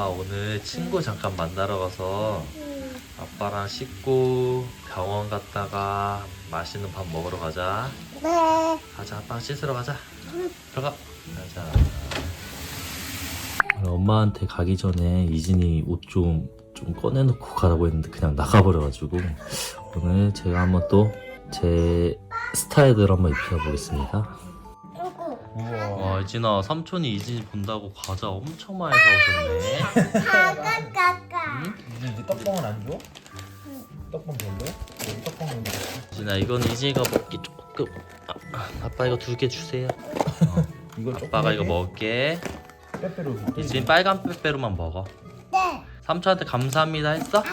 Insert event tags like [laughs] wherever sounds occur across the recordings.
엄마 오늘 친구 잠깐 만나러 가서 아빠랑 씻고 병원 갔다가 맛있는 밥 먹으러 가자. 네. 가자, 아빠랑 씻으러 가자. 들어가. 가자. 엄마한테 가기 전에 이진이 옷 좀 좀 꺼내놓고 가라고 했는데 그냥 나가버려가지고 오늘 제가 한번 또 제 스타일대로 한번 입혀보겠습니다. 와 이진아 삼촌이 이진이 본다고 과자 엄청 많이 사오셨네. 가가 가가. 이제 이제 떡볶은 안 줘? 떡볶 별로야? 여기 떡볶 먹는 거 이진아 이건 이진이가 먹기 조금 아, 아, 아빠 이거 두 개 주세요. [laughs] 이거 조금 아빠가 이거 해? 먹을게. 빼빼로 이진이 빨간 빼빼로만 먹어. 네. 삼촌한테 감사합니다 했어? 아고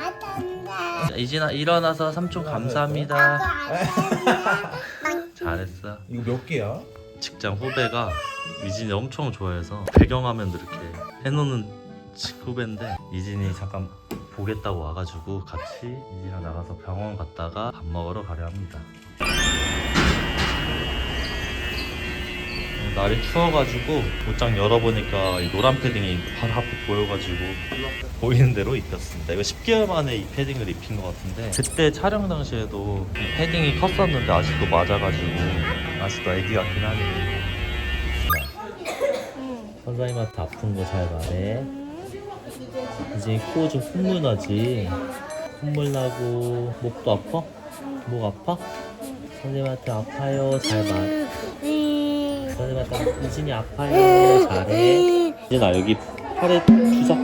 아단다. 자, 이진아 일어나서 삼촌 감사합니다. 아단다. [laughs] 잘했어. 이거 몇 개야? 직장 후배가 이진이 엄청 좋아해서 배경화면도 이렇게 해놓는 치- 후배인데 이진이 잠깐 보겠다고 와가지고 같이 이진이랑 나가서 병원 갔다가 밥 먹으러 가려 합니다. 날이 추워가지고 옷장 열어보니까 이 노란 패딩이 바로 앞에 보여가지고 보이는 대로 입혔습니다. 이거 10개월 만에 이 패딩을 입힌 것 같은데 그때 촬영 당시에도 이 패딩이 컸었는데 아직도 맞아가지고 아직도 애기 같긴 하네. 선생님한테 아픈 거 잘 말해. 이제 코 좀 콧물 나지. 콧물 나고 목도 아파? 목 아파? 선생님한테 아파요 잘 말. 선생님한테 이진이 아파요 잘해. 이진아 여기 팔에 주사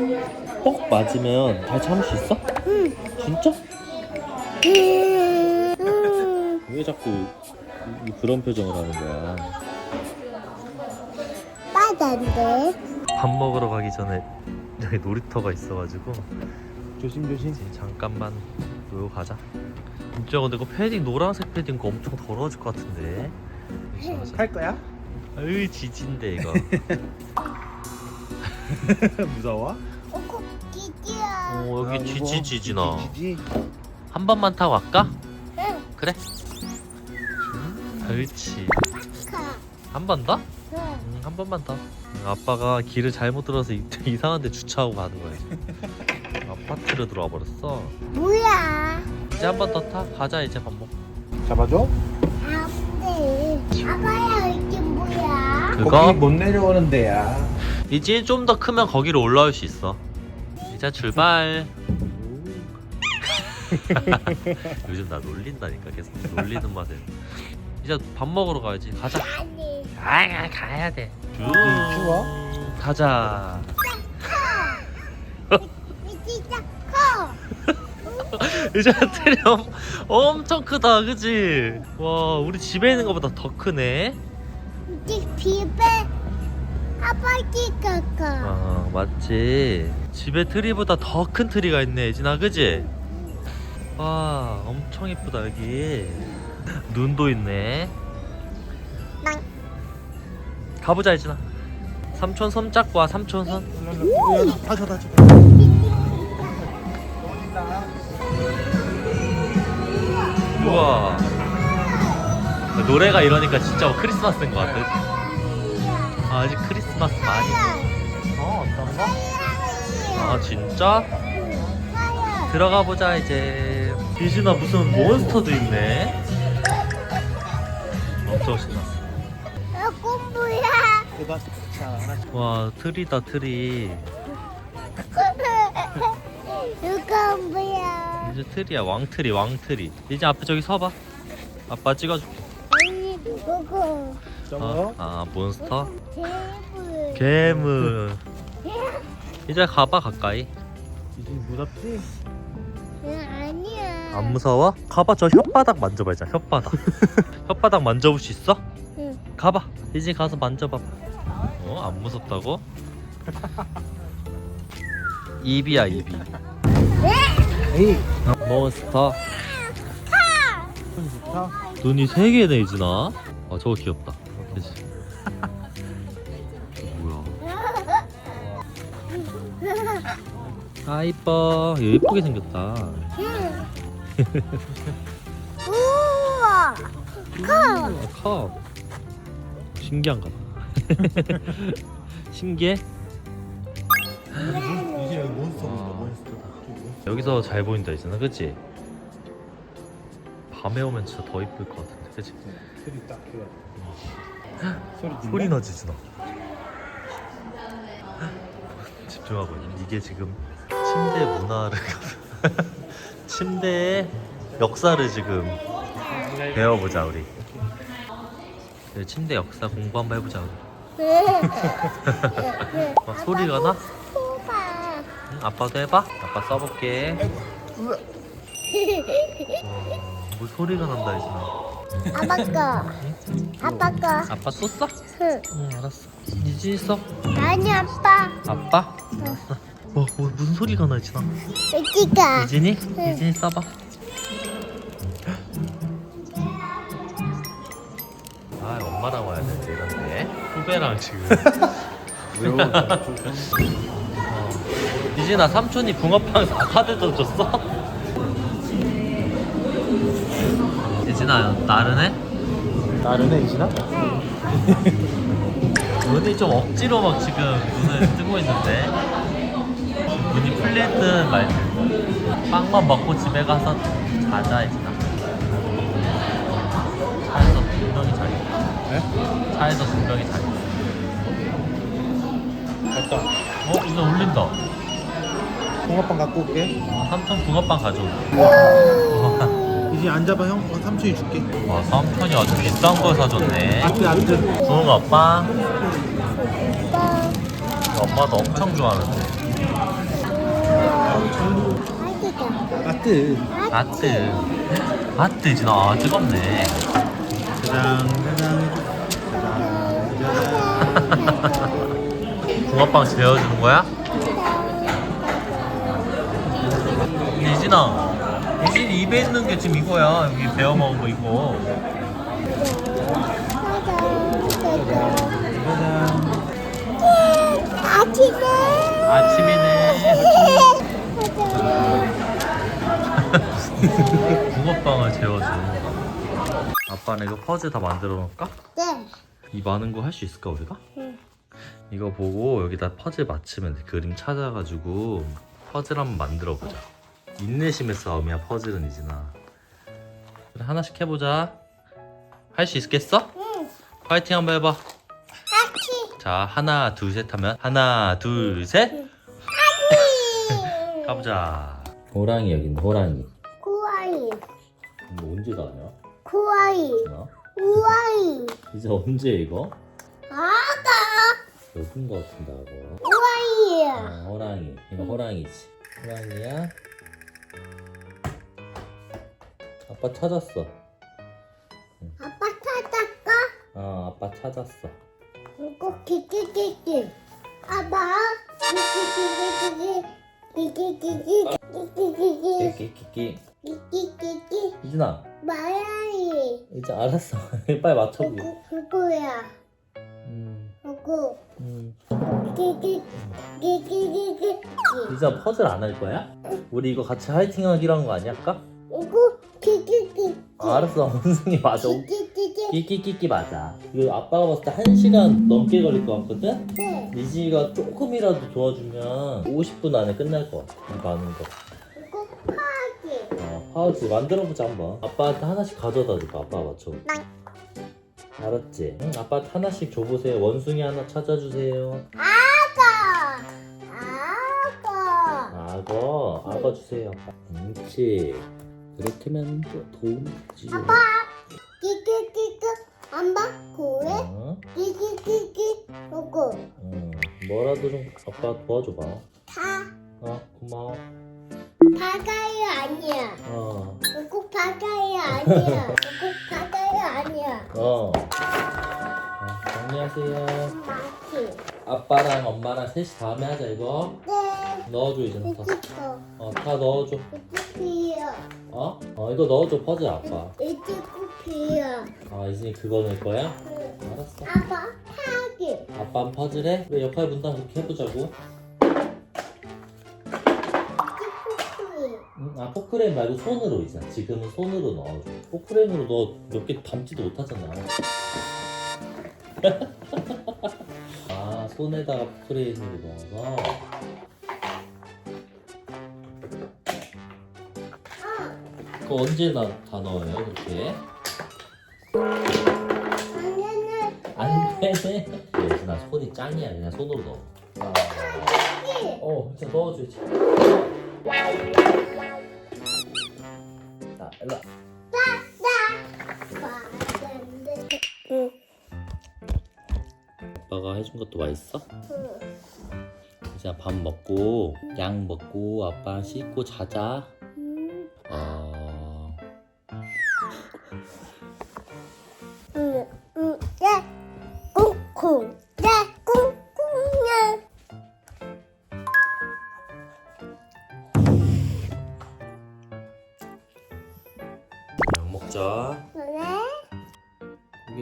뻑 맞으면 잘 참을 수 있어? 응. 진짜? 음. 왜 자꾸 이- 그런 표정을 하는 거야? 빠단데. 밥 먹으러 가기 전에 여기 놀이터가 있어가지고 조심 조심 이제 잠깐만 놀고 가자. 진짜 근데 그 패딩 노란색 패딩 거 엄청 더러워질 것 같은데. 할 거야? 으이 지진데 이거. [laughs] 무서워? 오고 기지야. 어 아, 여기? 지지지진아. 지지 한 번만 타고 갈까? 응. 그래. 그렇지. 가. 한번 더? 응. 응, 한 번만 더. 응, 아빠가 길을 잘못 들어서 이- [laughs] 이상한 데 주차하고 가는 거야. [laughs] 아파트로 들어와 버렸어. 뭐야? 이제 한 번 더 타. 가자 이제 밥 먹. 잡아줘? 안돼. 아빠야 이게 뭐야? 그거 거기 못 내려오는 데야 이제 좀 더 크면 거기로 올라올 수 있어. 이제 출발. [laughs] 요즘 나 놀린다니까 계속 놀리는 맛에. 이제 밥 먹으러 가야지. 가자. 아니. 아 가야 돼. 추워? 가자. 이 진짜 커. 이제 트리 엄, 엄청 크다, 그지? 와, 우리 집에 있는 것보다 더 크네. 이제 비베 아빠지가 커. 아, 맞지. 집에 트리보다 더 큰 트리가 있네, 예진아, 그지? 와, 엄청 이쁘다 여기. [laughs] 눈도 있네. 난. 가보자, 예진아. 삼촌 손 잡고 와, 삼촌 손. 다쳐 다쳐 우와. 노래가 이러니까 진짜 크리스마스인 것 같아. 아, 아직 크리스마스 많이. 어, 어떤 거? 아, 진짜? 들어가 보자 이제. 유진아 무슨 몬스터도 있네. 신났어. 나 공부야. 이거 자 하나 와 트리다 트리. 누가 공부야? 이제 트리야 왕트리 왕트리. 이제 앞에 저기 서봐. 아빠 찍어줄게. 아니 누구? 어, 저거 아 몬스터. 개불. 괴물. [laughs] 이제 가봐 가까이. 이제 무섭지? 응, 아니야. 안 무서워? 가봐 저 혓바닥 만져봐 이제 혓바닥. [laughs] 혓바닥 만져볼 수 있어? 응. 가봐. 이제 가서 만져봐봐. 어? 안 무섭다고? [laughs] 입이야 입이. 에이 어, 몬스터. 손 좋다 눈이 세 개네 이진아. 아 저거 귀엽다. 그치? [laughs] 뭐야? 아 이뻐. 얘 예쁘게 생겼다. 응. 우와. 커. 아, 커. 신기한가 봐. [laughs] 신기해? 이제 여기 몬스터 여기서 잘 보인다 있잖아 그치? 밤에 오면 진짜 더 이쁠 것 같은데 그치? 소리 딱 키워 소리? 소리 나지 준아 집중하고 있는 이게 지금 침대 문화를 [laughs] 침대의 역사를 지금 배워보자 우리 네, 침대 역사 공부 한번 해보자 우리 [laughs] 어, 소리가 나? 응, 아빠도 해봐 아빠 써볼게 와, 뭐 소리가 난다 이진아 아빠 거. 아빠 거. 아빠 또 써? 응. 응 알았어 이진이 써? 아니 아빠. 아빠? 와, 뭐, 무슨 소리가 나 이진아 여기가. 이진이? 응. 이진이 써봐 아 엄마랑 와야 되는데 이런데 후배랑 지금 [laughs] 어. 이진아 삼촌이 붕어빵 카드 좀 줬어? 이진아 나른해? 나른해 이진아? 눈이 [laughs] 좀 억지로 막 지금 눈을 뜨고 있는데 눈이 풀릴 듯말 듯. 빵만 먹고 집에 가서 자자 이진아 차에서 분명히 잘 네? 차에서 분명히 잘 갔다. 어? 이거 울린다. 붕어빵 갖고 올게. 삼촌 붕어빵 가져올게 [laughs] 이제 앉아봐 형. 어, 삼촌이 줄게. 와 삼촌이 아주 비싼 걸 사줬네. 아트 아트 붕어빵. 엄마도 엄청 좋아하는데 아트 아뜨. 아뜨 이진아 아, 뜨겁네. 짜장 짜장 짜장 짜장 붕어빵 재워주는 거야? 이진아 이진 입에 있는 게 지금 이거야. 여기 베어 먹은 거 이거. 아침에. 아침이네 [laughs] [laughs] 붕어빵을 재워줘 아빠는 이거 퍼즐 다 만들어 놓을까? 네. 이 많은 거 할 수 있을까 우리가? 응. 이거 보고 여기다 퍼즐 맞추면 돼 그림 찾아가지고 퍼즐 한번 만들어 보자 인내심의 싸움이야 퍼즐은 이진아 그래 하나씩 해보자 할 수 있겠어? 응. 파이팅 한번 해봐 아치. 자 하나 둘 셋 하면 하나 둘셋 가보자 호랑이 여기 있네 호랑이 고아이. 뭐 언제 다냐? 고아이. 어? 우아이. 이제 언제 이거? 아가. 여긴 거 같은데 하고 우아이야. 어, 호랑이 이거 호랑이지 호랑이야 아빠 찾았어 아빠 찾았까? 어 아빠 찾았어 이거 기기기기. 아빠. 기기기기기. 끼끼끼끼. 이진아 마야이. 이제 알았어 [laughs] 빨리 맞춰보게 그거 그거야. 음, 그거. 음. 기기기기. 이진아 퍼즐 안 할 거야? 우리 이거 같이 화이팅 하기로 한 거 아니야 아까? 이거 기기기. 아, 알았어 [laughs] 원숭이 맞아 기기기기. 끼끼끼끼 맞아 이거 아빠가 봤을 때 1시간 넘게 걸릴 것 같거든? 네. 리지가 조금이라도 도와주면 50분 안에 끝날 것 같아 이거 하는 거 이거 파기. 어, 파우치 만들어보자 한번 아빠한테 하나씩 가져다 줄까 아빠가 맞춰 알았지? 응, 아빠한테 하나씩 줘보세요 원숭이 하나 찾아주세요 아가. 아가. 악어 악어 주세요 아빠 그렇지 그렇게 하면 또 도움이 되지 아빠. 엄마 고래. 어? 기기기기. 이거 응. 뭐라도 좀 아빠 도와줘봐 다 어 고마워 바다이 아니야. 어 이거 바다이 아니야. [laughs] 이거 바다이 아니야. 어. 어, 정리하세요. 마치. 아빠랑 엄마랑 셋이 다음에 하자 이거. 네. 넣어줘 이제 다. 어, 다 넣어줘. 이거 피야. 어? 어, 이거 넣어줘 퍼즐 아빠. 이거 피야. 아, 이제 그거 넣을 거야? 응. 알았어. 아빠 파기. 아빠는 퍼즐 해? 그래 역할 분담 그렇게 해보자고. 응? 아 포크레인 말고 손으로 이제. 지금은 손으로 넣어줘. 포크레인으로 너 몇 개 담지도 못하잖아. [laughs] 아 손에다가 프레임으로 넣어서 그거 언제 나, 다 넣어요 그렇게? 안 되네 예진아 손이 짱이야 그냥 손으로 넣어 어 진짜 넣어줘야지 자 일로. 아빠가 해준 것도 맛있어? 이제 밥 먹고 약 먹고 아빠 씻고 자자 응. 어...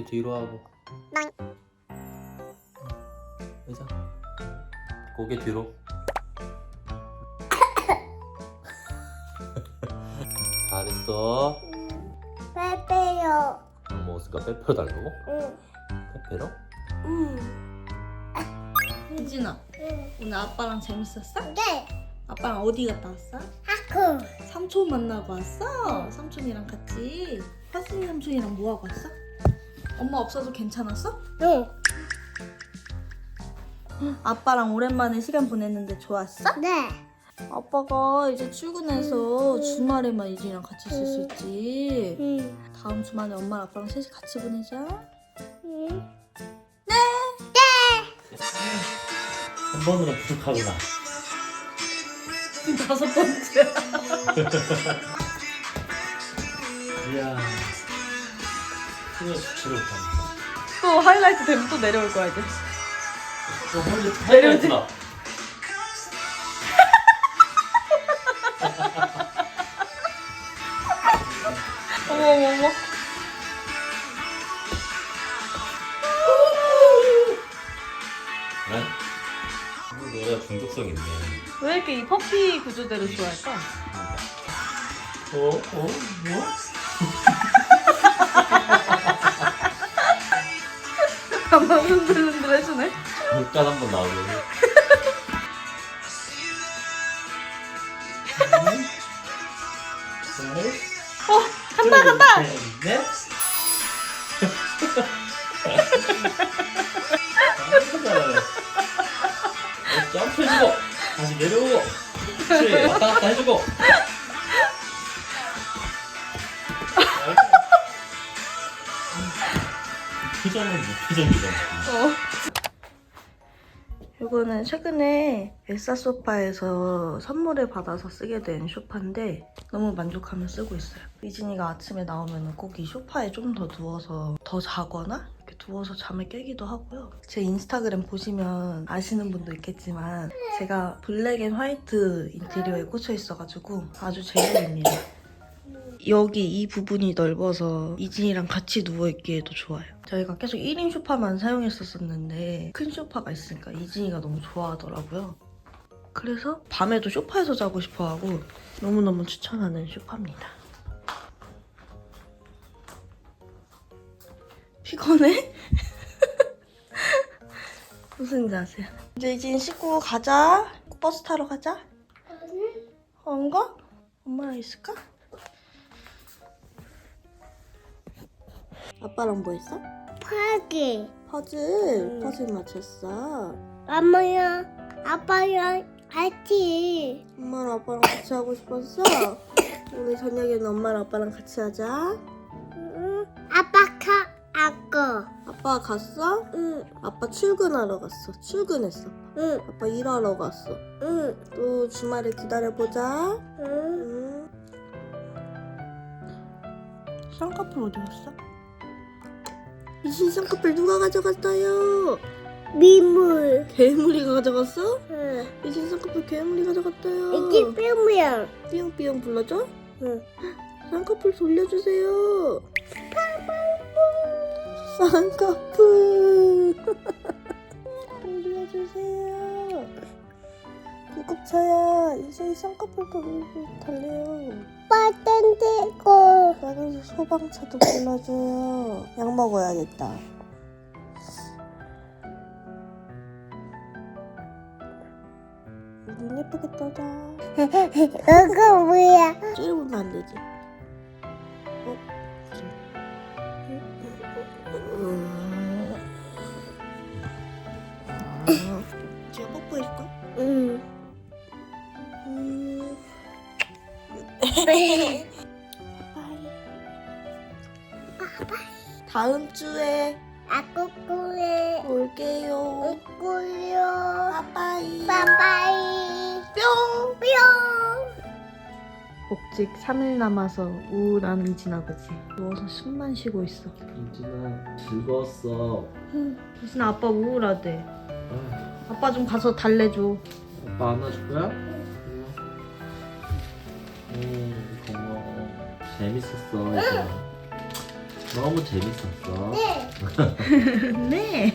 뒤로 하고 난. 의자 고개 뒤로 [laughs] 잘했어 빼빼요. 안 먹었으니까 빼빼로 달라고? 응. 빼빼로? 응. 혜진아 응. 오늘 아빠랑 재밌었어? 네. 아빠랑 어디 갔다 왔어? 하쿠. 삼촌 만나고 왔어? 삼촌이랑 같이 화순이 삼촌이랑 뭐 하고 왔어? 엄마 없어도 괜찮았어? 응. 아빠랑 오랜만에 시간 보냈는데 좋았어? 네. 아빠가 이제 출근해서 주말에만 이진이랑 같이 있을 수 있지 응. 다음 주말에 엄마랑 아빠랑 셋이 같이 보내자 응. 한 번으로 부족하구나 [laughs] 다섯 번째 [laughs] 이야 승현 주체를 못한다 또 하이라이트 되면 또 내려올 거야 이제 또 하이라이트 내려오지. 하이라이트다. [laughs] 어머 어머 어머 네? 이거 노래가 중독성 있네 왜 이렇게 이 퍼피 구조대로 좋아할까? 어? 어? 뭐? [laughs] 흔들흔들 해주네 물감 한번 나오고 어 간다 간다 넷 점프해주고 다시 내려오고 왔다 갔다 해주고 무표정이잖아 어. 이거는 최근에 에싸 소파에서 선물을 받아서 쓰게 된 소파인데 너무 만족하며 쓰고 있어요. 이진이가 아침에 나오면 꼭 이 소파에 좀 더 누워서 더 자거나 이렇게 누워서 잠을 깨기도 하고요. 제 인스타그램 보시면 아시는 분도 있겠지만 제가 블랙 앤 화이트 인테리어에 꽂혀 있어가지고 아주 제격입니다. 여기 이 부분이 넓어서 이진이랑 같이 누워있기에도 좋아요. 저희가 계속 1인 소파만 사용했었었는데 큰 소파가 있으니까 이진이가 너무 좋아하더라고요. 그래서 밤에도 소파에서 자고 싶어하고 너무너무 추천하는 소파입니다. 피곤해? [laughs] 무슨 자세야? 이제 이진 씻고 가자. 버스 타러 가자. 안 가? 엄마랑 있을까? 아빠랑 뭐 했어? 파기. 퍼즐. 퍼즐 맞췄어. 엄마야. 아빠야. 같이. 엄마랑 아빠랑 같이 하고 싶었어? [laughs] 오늘 저녁에는 엄마랑 아빠랑 같이 하자. 응. 아빠 가 아고. 아빠 갔어? 응. 아빠 출근하러 갔어. 출근했어. 응. 아빠 일하러 갔어. 응. 또 주말에 기다려보자. 응. 응. 쌍꺼풀 어디 갔어? 이신 쌍꺼풀 누가 가져갔어요? 미물. 괴물이가 가져갔어? 응. 이신 쌍꺼풀 괴물이 가져갔어요. 이게 뿅뿅. 삐용삐용 불러줘? 응. 쌍꺼풀 돌려주세요. 쌍꺼풀 [laughs] 돌려주세요. 구급차야 이제 쌍꺼풀 달래요. 아빠 땡기고 빨간색 소방차도 골라줘요. 약 먹어야겠다. 눈 예쁘게 떠져 이거 뭐야? 찌르면 안 되지. [laughs] 다음 주에 아 꼬꼬해. 올게요. 꼬요. 빠빠이. 빠빠이. 뿅. 뿅. 복직 3일 남아서 우울한 이진아 그지? 누워서 숨만 쉬고 있어. 이진아 즐거웠어. 이진아 아빠 우울하대. 아, 아빠 좀 가서 달래줘. 아빠 안아줄 거야? 음 고마워. 재밌었어 이진아. 너무 재밌었어. 네. [laughs] [laughs] 네.